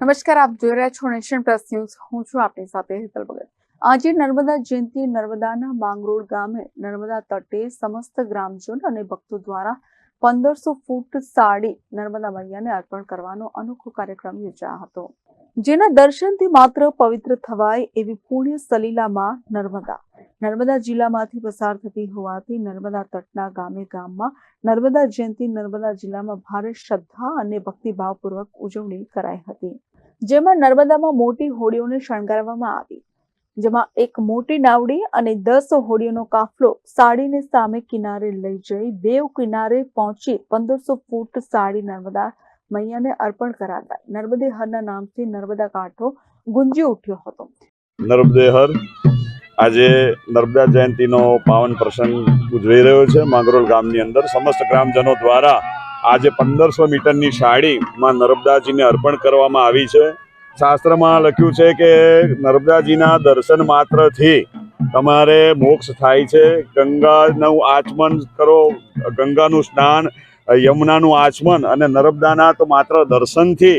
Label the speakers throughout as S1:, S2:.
S1: નમસ્કાર, આપ જોઈ રહ્યા છો નેશન પ્લસ ન્યૂઝ. હું છું આપની સાથે હેતલ ભગત. આજે નર્મદા જયંતિ નર્મદાના બાંગરોળ ગામે નર્મદા તટે સમસ્ત ગ્રામજન અને ભક્તો દ્વારા પંદરસો ફૂટ સાડી નર્મદા મૈયાને અર્પણ કરવાનો અનોખો કાર્યક્રમ યોજાયો હતો. જેના દર્શનથી માત્ર પવિત્ર થવાય એવી પુણ્ય સલીલામાં નર્મદા. નર્મદા જિલ્લામાંથી પસાર થતી હોવાથી નર્મદા તટના ગામે ગામમાં નર્મદા જયંતિ નર્મદા જિલ્લામાં ભારે શ્રદ્ધા અને ભક્તિભાવપૂર્વક ઉજવણી કરાઈ હતી. જેમાં નર્મદામાં મોટી હોડીઓને શણગારવામાં આવી. જેમાં એક મોટી નાવડી અને દસ હોડીઓનો કાફલો સાડીને સામે કિનારે લઈ જઈ બેવ કિનારે પહોંચી પંદરસો ફૂટ સાડી નર્મદા મૈયાને અર્પણ કરાતા નર્મદે હરના નામથી નર્મદા કાંઠો ગુંજી ઉઠ્યો હતો.
S2: નર્મદે હર આજે નર્મદા જયંતિનો પાવન પ્રસંગ ઉજવાઈ રહ્યો છે. માંગરોલ ગામની અંદર સમસ્ત ગ્રામજનો દ્વારા આજે પંદરસો મીટરની સાડી નર્મદાજીને અર્પણ કરવામાં આવી છે. શાસ્ત્રમાં લખ્યું છે કે નર્મદાજીના દર્શન માત્રથી તમારે મોક્ષ થાય છે. ગંગાનું આચમન કરો, ગંગાનું સ્નાન યમુનાનું આચમન અને નર્મદાના તો માત્ર દર્શનથી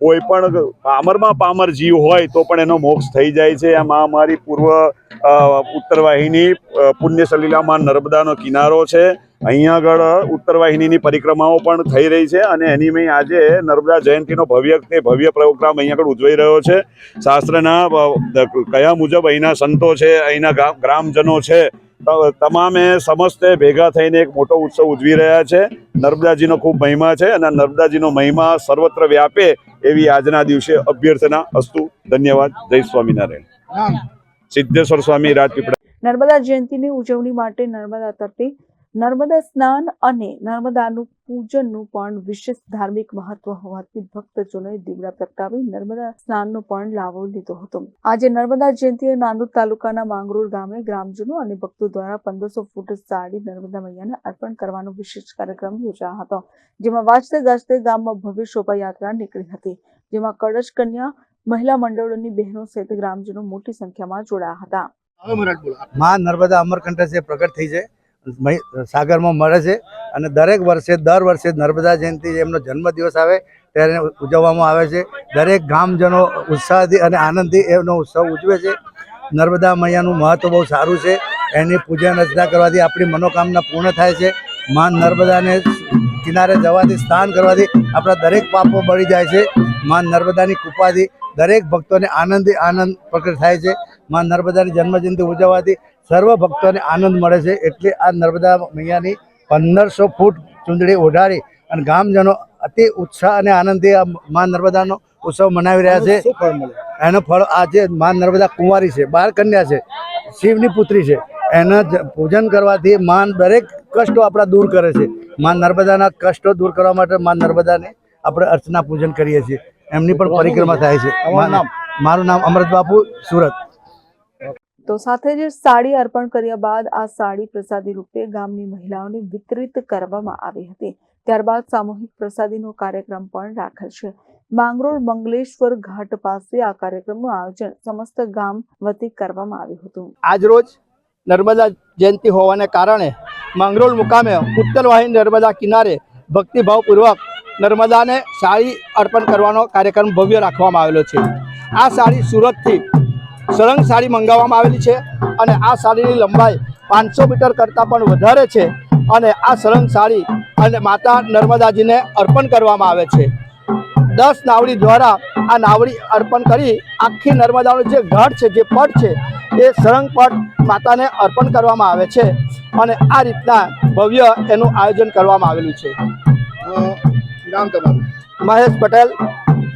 S2: કોઈ પણ પામરમાં પામર જીવ હોય તો પણ એનો મોક્ષ થઈ જાય છે. આ મહામારી પૂર્વ ઉત્તરવાહિની ઉત્તર વાહિની પુણ્ય સલીલામાં નર્મદાનો કિનારો છે. અહીંયા આગળ ઉત્તર વાહિનીની પરિક્રમાઓ પણ થઈ રહી છે અને એની મેં આજે નર્મદા જયંતિનો ભવ્ય તે ભવ્ય પ્રોગ્રામ અહીંયા આગળ ઉજવાઈ રહ્યો છે. શાસ્ત્રના કયા મુજબ અહીંના સંતો છે, અહીંના ગ્રામજનો છે તમામે સમસ્તે ભેગા થઈને એક મોટો ઉત્સવ ઉજવી રહ્યા છે. નર્મદાજીનો ખૂબ મહિમા છે અને નર્મદાજીનો મહિમા સર્વત્ર વ્યાપે એવી આજના દિવસે અભ્યર્થના અસ્તુ. ધન્યવાદ. જય સ્વામિનારાયણ. સિદ્ધેશ્વર સ્વામી રાજપીપળા.
S1: નર્મદા જયંતિની ઉજવણી માટે નર્મદા તટે નર્મદા સ્નાન અને નર્મદાનું પૂજનનું પણ વિશેષ ધાર્મિક મહત્વ હોવાથી ભક્તજનોએ દીવડા પ્રગટાવી નર્મદા સ્નાનનો પણ લાભો લીધો હતો. આજે નર્મદા જયંતિએ નાંદોદ તાલુકાના માંગરોળ ગામે ગ્રામજનો અને ભક્તો દ્વારા પંદરસો ફૂટ સાડી નર્મદા મૈયાને અર્પણ કરવાનો વિશેષ કાર્યક્રમ યોજાયો હતો જેમાં વાજતે ગાજતે ગામમાં ભવ્ય શોભાયાત્રા નીકળી હતી જેમાં કળશ કન્યા મહિલા મંડળોની બહેનો સહિત ગ્રામજનો મોટી સંખ્યામાં જોડાયા હતા.
S3: માં નર્મદા અમરકંટકે પ્રગટ થઈ છે મહી- સાગરમાં મળે છે અને દરેક વર્ષે, દર વર્ષે નર્મદા જયંતિ એમનો જન્મદિવસ આવે ત્યારે ઉજવવામાં આવે છે. દરેક ગામજનો ઉત્સાહથી અને આનંદથી એનો ઉત્સવ ઉજવે છે. નર્મદા મૈયાનું મહત્વ બહુ સારું છે. એની પૂજન અર્ચના કરવાથી આપણી મનોકામના પૂર્ણ થાય છે. માં નર્મદાને કિનારે જવાથી, સ્નાન કરવાથી આપણા દરેક પાપો બળી જાય છે. માં નર્મદાની કૃપાથી દરેક ભક્તોને આનંદથી આનંદ પ્રગટ થાય છે. માં નર્મદાની જન્મજયંતિ ઉજવવાથી સર્વ ભક્તોને આનંદ મળે છે. એટલે આ નર્મદા મૈયાની પંદરસો ફૂટ ચૂંદડી ઓઢાડી અને ગામજનો અતિ ઉત્સાહ અને આનંદથી આ માં નર્મદાનો ઉત્સવ મનાવી રહ્યા છે. એનો ફળ આજે માં નર્મદા કુંવારી છે બાર કન્યા છે શિવની પુત્રી છે. એના પૂજન કરવાથી માન દરેક કષ્ટો આપણા દૂર કરે છે. માં નર્મદાના કષ્ટો દૂર કરવા માટે માં નર્મદાને આપણે અર્ચના પૂજન કરીએ છીએ. એમની પણ પરિક્રમા થાય છે. મારું નામ અમૃત બાપુ સુરત.
S1: તો સાથે જ સાડી અર્પણ કર્યા બાદ આ સાડી પ્રસાદી રૂપે ગામની મહિલાઓને વિતરિત કરવામાં આવી હતી. ત્યારબાદ સામૂહિક પ્રસાદીનો કાર્યક્રમ પણ રાખેલ છે. માંગરોળ મંગલેશ્વર ઘાટ પાસે આ કાર્યક્રમનું આયોજન સમસ્ત ગામ વતી કરવામાં આવ્યું હતું.
S4: આજરોજ નર્મદા જયંતિ હોવાને કારણે માંગરોળ મુકામે ઉત્તર વાહિની નર્મદા કિનારે ભક્તિભાવપૂર્વક નર્મદાને સાડી અર્પણ કરવાનો કાર્યક્રમ ભવ્ય રાખવામાં આવેલો છે. આ સાડી સુરતથી સળંગ સાડી મંગાવવામાં આવેલી છે અને આ સાડીની લંબાઈ પાંચસો મીટર કરતાં પણ વધારે છે અને આ સળંગ સાડી અને માતા નર્મદાજીને અર્પણ કરવામાં આવે છે. દસ નાવડી દ્વારા આ નાવડી અર્પણ કરી આખી નર્મદાનો જે ઘાટ છે જે પટ છે એ સરંગ પટ માતાને અર્પણ કરવામાં આવે છે અને આ રીતના ભવ્ય એનું આયોજન કરવામાં આવેલું છે.
S5: નામ તમારું.
S4: Mahesh Patel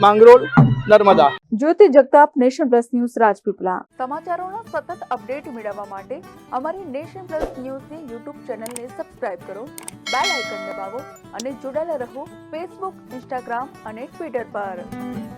S4: Mangrol Narmada.
S1: Jyoti Jagtap nation plus news Rajpipla સમાચારોના સતત અપડેટ મેળવવા માટે અમારી નેશન પ્લસ ન્યૂઝની યુટ્યુબ ચેનલને સબસ્ક્રાઇબ કરો બેલ આઇકન દબાવો અને જોડાયેલા રહો ફેસબુક ઇન્સ્ટાગ્રામ અને ટ્વિટર પર.